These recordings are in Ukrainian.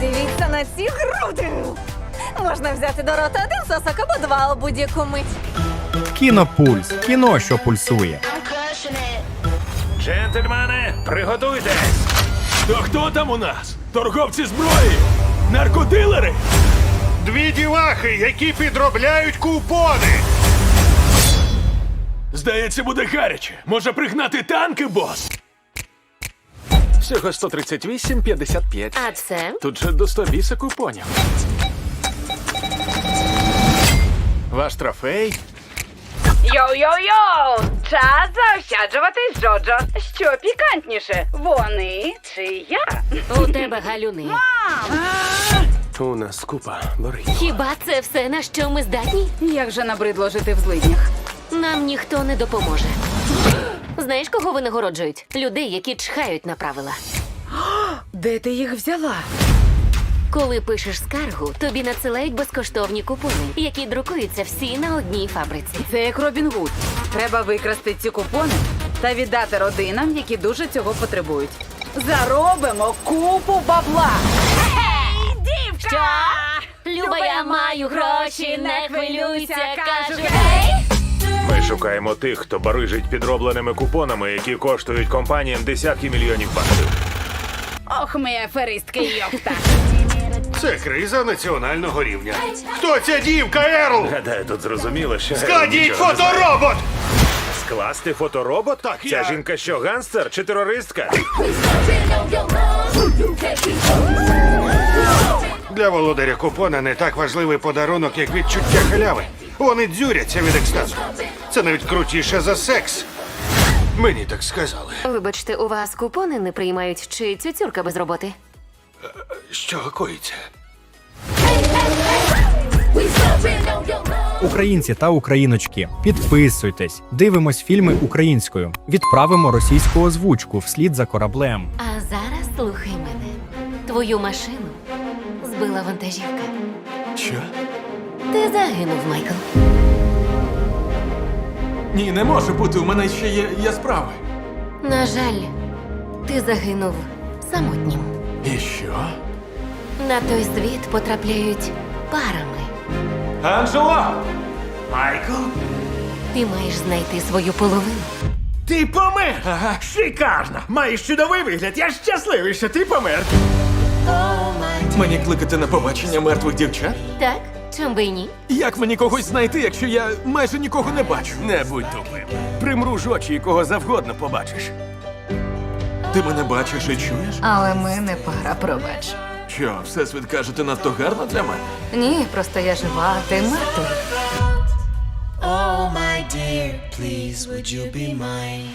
Подивіться на ці груди. Можна взяти до рота один сосок або два у будь-яку мить. Кінопульс. Кіно, що пульсує. Джентльмени, приготуйтесь! То хто там у нас? Торговці зброї? Наркодилери? Дві дівахи, які підробляють купони. Здається, буде гаряче. Може пригнати танки, бос? Всього 138,55. А це? Тут же до 100 біса купонів. Ваш трофей? Йоу-йоу-йоу! Час заощаджувати з Джоджо. Що пікантніше? Вони чи я? У тебе галюни. У нас купа, бери. Хіба це все на що ми здатні? Як же набридло жити в злиднях? Нам ніхто не допоможе. Знаєш, кого винагороджують? Людей, які чхають на правила. Де ти їх взяла? Коли пишеш скаргу, тобі надсилають безкоштовні купони, які друкуються всі на одній фабриці. Це як Робін Гуд. Треба викрасти ці купони та віддати родинам, які дуже цього потребують. Заробимо купу бабла. Що? Люба, я маю гроші, не хвилюйся, кажу. Ми шукаємо тих, хто барижить підробленими купонами, які коштують компаніям десятки мільйонів баксів. Ох, ми аферистки, йопта. Це криза національного рівня. Хто ця дівка, Ерл? Гадаю, тут зрозуміло, що Складіть нічого не знає. фоторобот! Скласти фоторобот? Так, Ця я- жінка що, ганстер чи терористка? Для володаря купона не так важливий подарунок, як відчуття халяви. Вони дзюряться від екстазу. Це навіть крутіше за секс. Мені так сказали. Вибачте, у вас купони не приймають чи цюцюрка без роботи? Що коїться? Українці та україночки, підписуйтесь, дивимось фільми українською, відправимо російську озвучку вслід за кораблем. А зараз слухай мене. Твою машину збила вантажівка. Що? Ти загинув, Майкл. Ні, не може бути, у мене ще є, є справи. На жаль, ти загинув самотнім. І що? На той світ потрапляють парами. Анжела! Майкл? Ти маєш знайти свою половину. Ти помер! Ага. Шикарно! Маєш чудовий вигляд! Я щасливий, що ти помер! Мені кликати на побачення мертвих дівчат? Так, чим би й ні? Як мені когось знайти, якщо я майже нікого не бачу? Не будь тупим. Примруж очі і кого завгодно побачиш. Ти мене бачиш і чуєш? Але ми не пара, пробач. Що, всесвіт каже, ти надто гарна для мене? Ні, просто я жива, а ти мертвий. Oh, my dear, please would you be mine?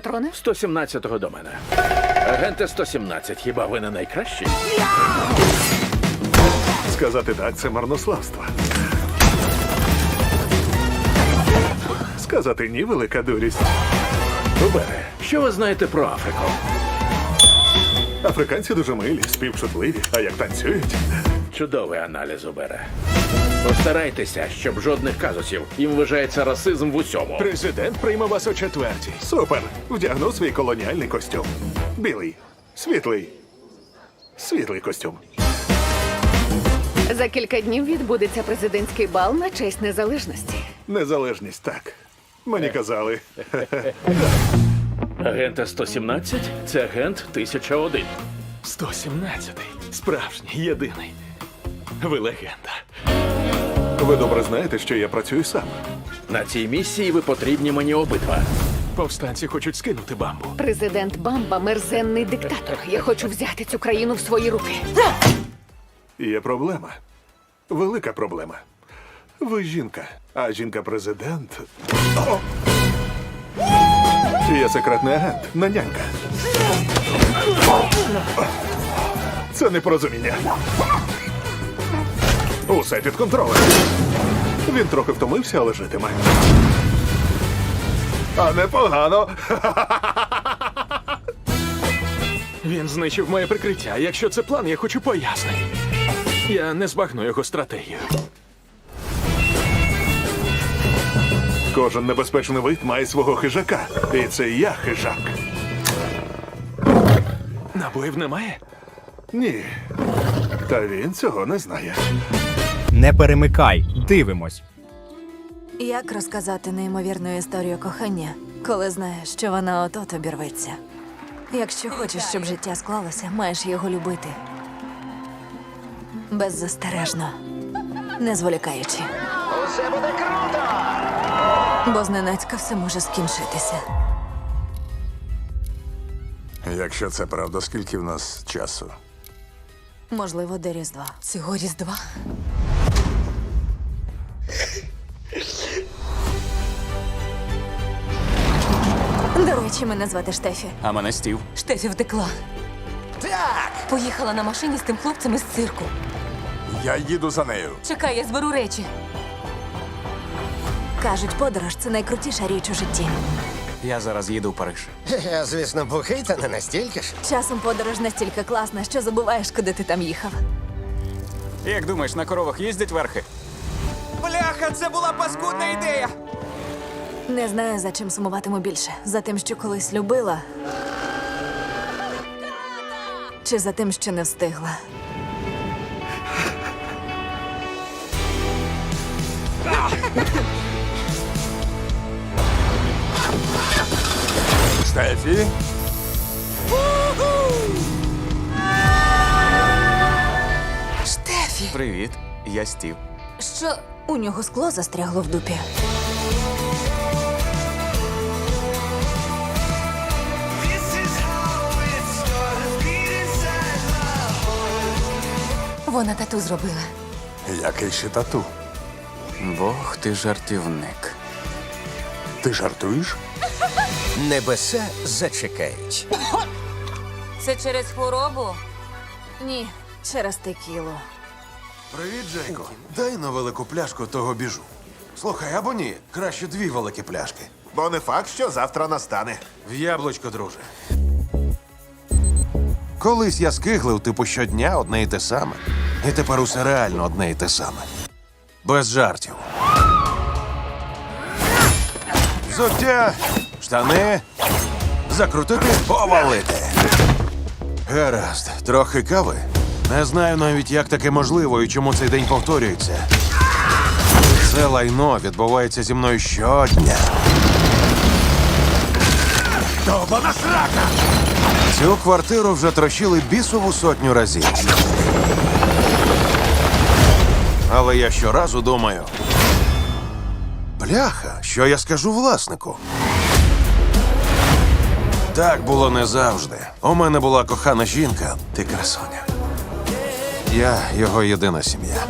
Патрони? 117-го до мене. Агенте 117, хіба ви не найкращі? Сказати так, це марнославство. Сказати ні, велика дурість. Убере, що ви знаєте про Африку? Африканці дуже милі, співчутливі, а як танцюють. Чудовий аналіз убере. Постарайтеся, щоб жодних казусів. Їм вважається расизм в усьому. Президент прийме вас о четвертій. Супер! Вдягну свій колоніальний костюм. Білий, світлий, світлий костюм. За кілька днів відбудеться президентський бал на честь незалежності. Незалежність так. Мені казали. Агенте 117 – це агент 1001. 117-й. Справжній, єдиний. Ви легенда. Ви добре знаєте, що я працюю сам. На цій місії ви потрібні мені обидва. Повстанці хочуть скинути бамбу. Президент Бамба мерзенний диктатор. Я хочу взяти цю країну в свої руки. Є проблема. Велика проблема. Ви жінка, а жінка-президент. О! Я секретний агент, нанянька. Це непорозуміння. Усе під контролем. Він трохи втомився, але житиме. А непогано. Він знищив моє прикриття. Якщо це план, я хочу пояснень. Я не збагну його стратегію. Кожен небезпечний вид має свого хижака. І це я хижак. Набоїв немає? Ні. Та він цього не знає. Не перемикай, дивимось. Як розказати неймовірну історію кохання, коли знаєш, що вона от-от обірветься? Якщо хочеш, щоб життя склалося, маєш його любити. Беззастережно, не зволікаючи. Усе буде круто! Бо зненацька все може скінчитися. Якщо це правда, скільки в нас часу? Можливо, до Різдва. Цього Різдва? До речі, мене звати Штефі. А мене Стів. Штефі втекла. Так! Поїхала на машині з тим хлопцем із цирку. Я їду за нею. Чекай, я зберу речі. Кажуть, подорож це найкрутіша річ у житті. Я зараз їду в Париж. Я, звісно, бухий, та не настільки ж. Часом подорож настільки класна, що забуваєш, куди ти там їхав. Як думаєш, на коровах їздять верхи? Бляха, це була паскудна ідея! Не знаю, за чим сумуватиму більше. За тим, що колись любила. Чи за тим, що не встигла. Стефі? Штефі! Привіт, я Стів. Що у нього скло застрягло в дупі? Вона тату зробила. Який ще тату? Бог, ти жартівник. Ти жартуєш? Небеса зачекають. Це через хворобу? Ні, через текілу. Привіт, Джейко. Дай на велику пляшку того біжу. Слухай, або ні, краще дві великі пляшки. Бо не факт, що завтра настане. В яблучко, друже. Колись я скиглив, типу, щодня одне і те саме. І тепер усе реально одне і те саме. Без жартів. Взуття, штани, закрутити, повалити. Гаразд, трохи кави. Не знаю навіть, як таке можливо і чому цей день повторюється. Це лайно відбувається зі мною щодня. Довбана срака! Цю квартиру вже трощили бісову сотню разів. Але я щоразу думаю. Бляха, що я скажу власнику? Так було не завжди. У мене була кохана жінка, ти красуня. Я його єдина сім'я.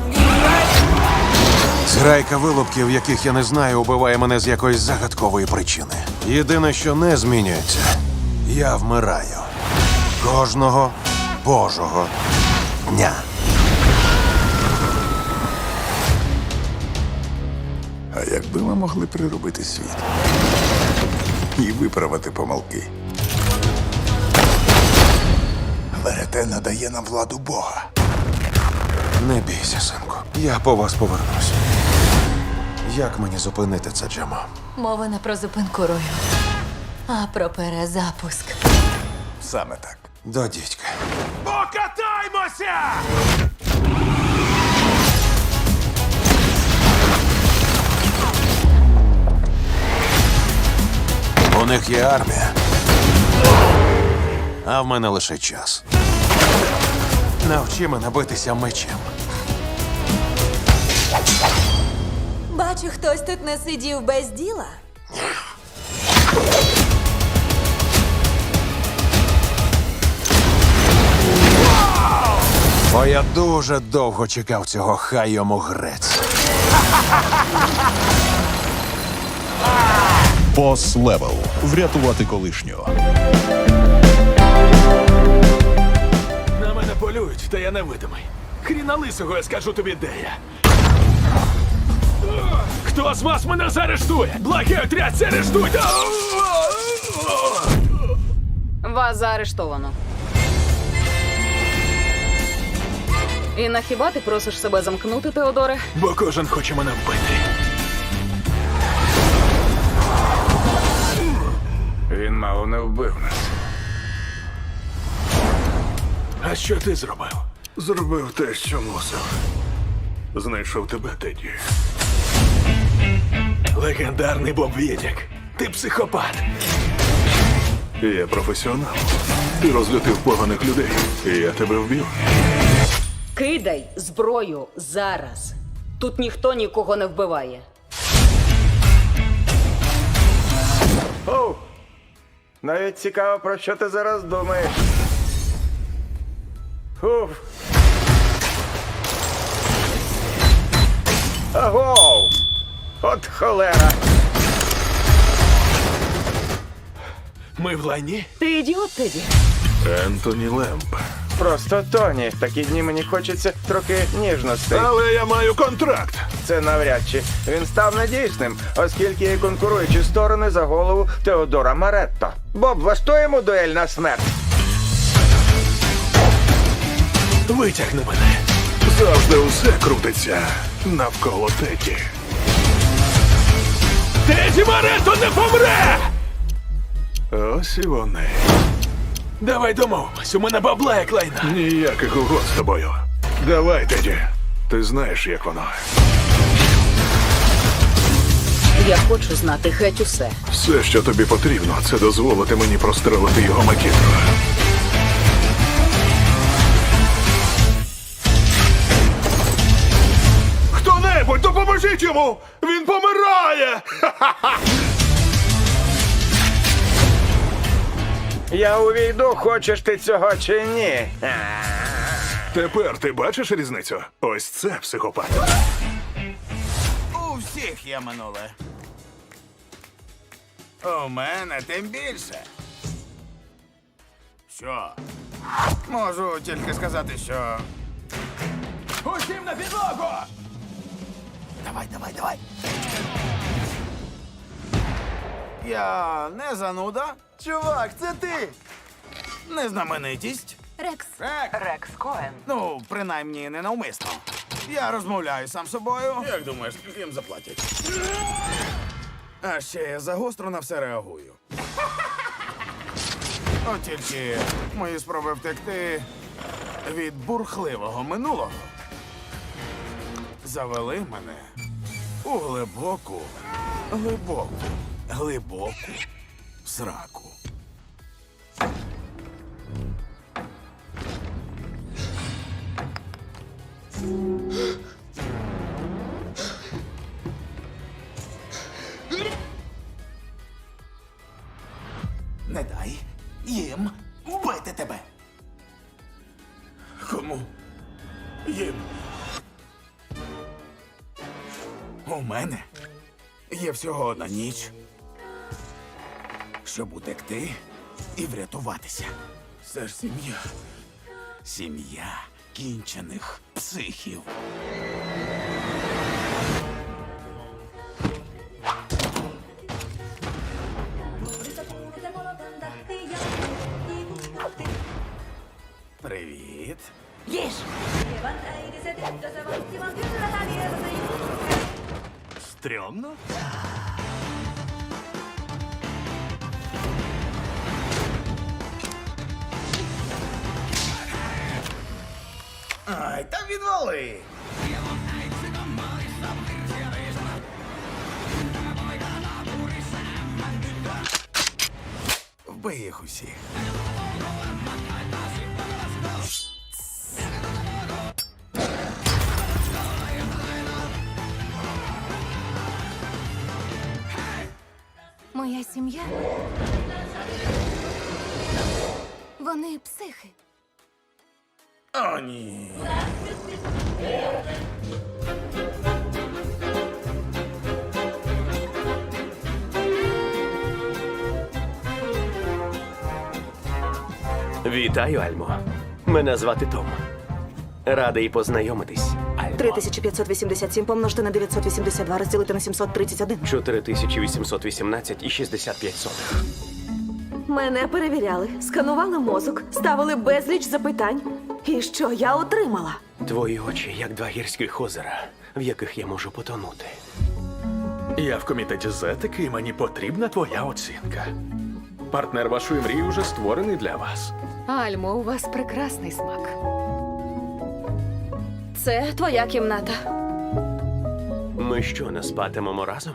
Зграйка вилупків, яких я не знаю, убиває мене з якоїсь загадкової причини. Єдине, що не змінюється, я вмираю. Кожного божого дня. Якби ми могли приробити світ і виправити помилки. Верете надає нам владу Бога. Не бійся, синку. Я по вас повернусь. Як мені зупинити це, Джемо? Мова не про зупинку рою, а про перезапуск. Саме так. До дідька. Покатаймося! Них є армія. А в мене лише час. Навчи мене битися мечем. Бачу, хтось тут не сидів без діла. Бо я дуже довго чекав цього хай йому грець. Бос Левел. Врятувати колишнього. На мене полюють, Та я невидимий. Хріна лисого, я скажу тобі, де я. Хто з вас мене заарештує? Благий отряд, це арештуйте! Вас заарештовано. І на хіба ти просиш себе замкнути, Теодоре? Бо кожен хоче мене вбити. Вбив нас. А що ти зробив? Зробив те, що мусив. Знайшов тебе, Теді. Легендарний Боб Відік. Ти психопат. Я професіонал. Ти розлютив поганих людей, і я тебе вбив. Кидай зброю зараз. Тут ніхто нікого не вбиває. Оу! Навіть цікаво, про що ти зараз думаєш. Уф. Агоу! От холера! Ми в лайні? Ти ідіот, Теді? Ентоні Лемп. Просто Тоні, в такі дні мені хочеться трохи ніжностей. Але я маю контракт. Це навряд чи він став недійсним, оскільки є конкуруючі сторони за голову Теодора Маретто. Боб, влаштуємо дуель на смерть. Витягни мене. Завжди усе крутиться навколо Теді. Теді Марето не помре! Ось і вони. Давай домовимось, у мене бабла як лайна. Ніяких угод з тобою. Давай, Теді. Ти знаєш, як воно. Я хочу знати геть усе. Все, що тобі потрібно, це дозволити мені прострелити його макітку. Хто-небудь, допоможіть йому! Він помирає! Я увійду, хочеш ти цього чи ні. Тепер ти бачиш різницю? Ось це психопат. У всіх є минуле. У мене тим більше. Що? Можу тільки сказати, що. Усім на підлогу! Давай, давай, давай. Я не зануда. Чувак, це ти. Не знаменитість. Рекс. Рекс. Рекс Коен. Ну, принаймні, не навмисно. Я розмовляю сам з собою. Як думаєш, скільки їм заплатять? А ще я загостро на все реагую. От тільки мої спроби втекти від бурхливого минулого завели мене у глибоку, глибоку, глибоку сраку. Не дай їм вбити тебе. Кому? Їм. У мене є всього одна ніч, щоб утекти і врятуватися. Це ж сім'я. Сім'я кінчених психів. Ай, та відвали! Вбий їх усіх. Моя сім'я. Вони психи. О, ні. Вітаю, Альмо. Мене звати Том. Радий познайомитись. 3587 помножити на 982 розділити на 731. 4818 і 65 сотих. Мене перевіряли, сканували мозок, ставили безліч запитань. І що я отримала? Твої очі, як два гірських озера, в яких я можу потонути. Я в комітеті з етики, і мені потрібна твоя оцінка. Партнер вашої мрії вже створений для вас. Альмо, у вас прекрасний смак. Це твоя кімната. Ми що, не спатимемо разом?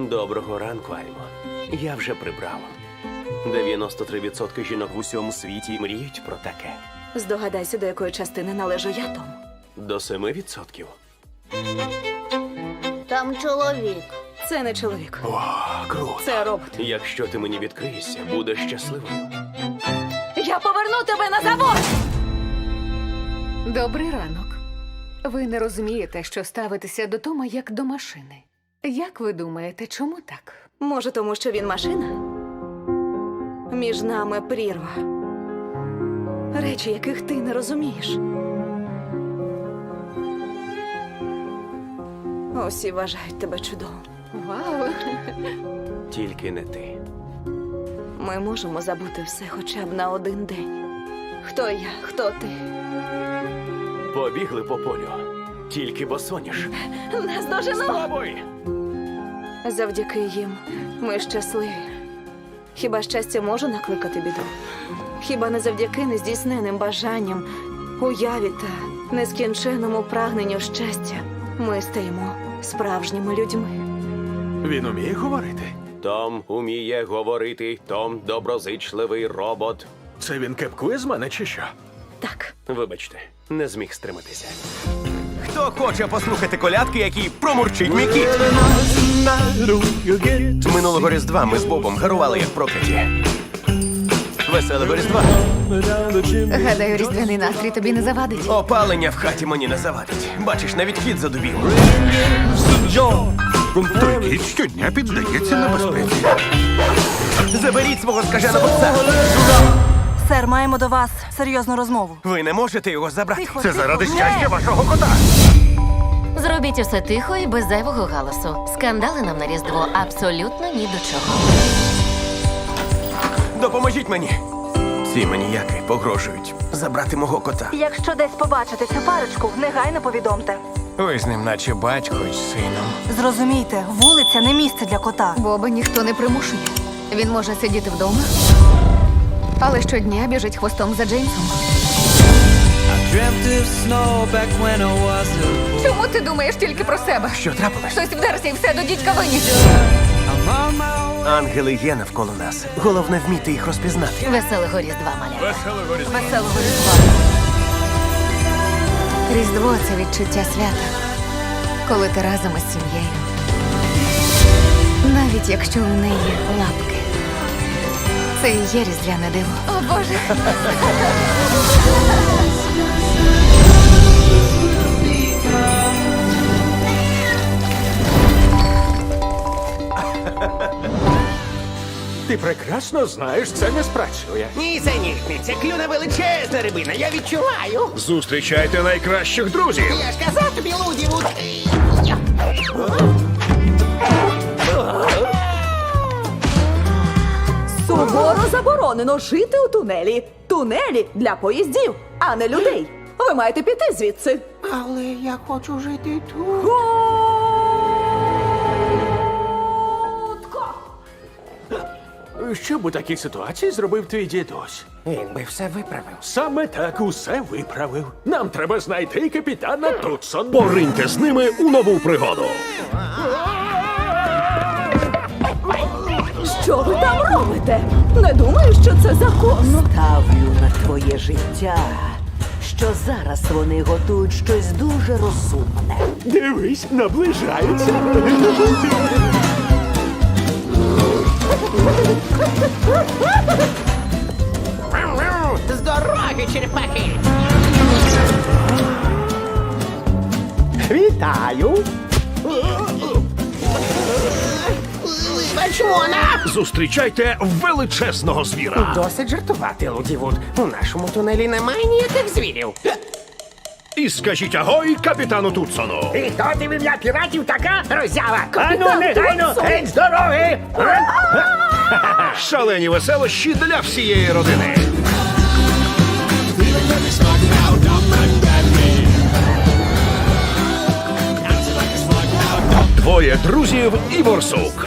Доброго ранку, Альмо. Я вже прибрав. 93% жінок в усьому світі мріють про таке. Здогадайся, до якої частини належу я тому. До 7%. Там чоловік. Це не чоловік. О, круто. Це робот. Якщо ти мені відкриєшся, будеш щасливою. Я поверну тебе на завод! Добрий ранок. Ви не розумієте, що ставитеся до Тома як до машини. Як ви думаєте, чому так? Може, тому що він машина? Між нами прірва. Речі, яких ти не розумієш. Усі вважають тебе чудовим. Вау! Тільки не ти. Ми можемо забути все хоча б на один день. Хто я, хто ти? Побігли по полю. Тільки босоніж. Нас дожену! Бабой! Завдяки їм ми щасливі. Хіба щастя може накликати біду? Хіба не завдяки нездійсненим бажанням, уяві та нескінченному прагненню щастя ми стаємо справжніми людьми? Він уміє говорити. Том уміє говорити, Том доброзичливий робот. Це він кепкує з мене чи що? Так, Вибачте, не зміг стриматися. Хто хоче послухати колядки, які промурчить мій кіт? Минулого різдва ми з Бобом гарували як прокляті. Веселого різдва. Гадаю, різдвяний настрій тобі не завадить. Опалення в хаті мені не завадить. Бачиш, навіть кіт задубів. Той кіт щодня піддається небезпеці. Заберіть свого скаженого пса. сер, маємо до вас серйозну розмову. Ви не можете його забрати. Це заради щастя вашого кота. Зробіть усе тихо і без зайвого галасу. Скандали нам на різдво абсолютно ні до чого. Допоможіть мені. Ці маніяки погрожують забрати мого кота. Якщо десь побачите цю парочку, негайно повідомте. Ви з ним, наче батько із сином. Зрозумійте, вулиця не місце для кота. Боба ніхто не примушує. Він може сидіти вдома, але щодня біжить хвостом за Джеймсом. Чому ти думаєш тільки про себе? Що трапилось? Хтось вдерся і все до дідька виніс. Ангели є навколо нас. Головне вміти їх розпізнати. Веселого різдва, маля. Веселого різдва. Різдво це відчуття свята, коли ти разом із сім'єю. Навіть якщо у неї лапки. Це і є різдвяне диво. О Боже! Ти прекрасно знаєш, це не спрацює. Ні, це ні. Це клюне величезна рибина. Я відчуваю. Зустрічайте найкращих друзів. Я ж казав тобі, Луді, Суворо заборонено жити у тунелі. Тунелі для поїздів, а не людей. Ви маєте піти звідси. Але я хочу жити тут. Що б у такій ситуації зробив твій дідусь? Він би все виправив. Саме так усе виправив. Нам треба знайти капітана Тутсон. Пориньте з ними у нову пригоду. Що ви там робите? Не думаю, що це законно. Ставлю на твоє життя, що зараз вони готують щось дуже розумне. Дивись, наближаються. З дороги, черепахи! Вітаю! Лачмона! Зустрічайте величезного звіра. Досить жартувати, Лудівуд. У нашому тунелі немає ніяких звірів. І скажіть агой капітану Тутсону. І хто ти в ім'я піратів така роззява? Ану, негайно, геть з дороги! Шалені веселощі для всієї родини. Двоє друзів і борсук.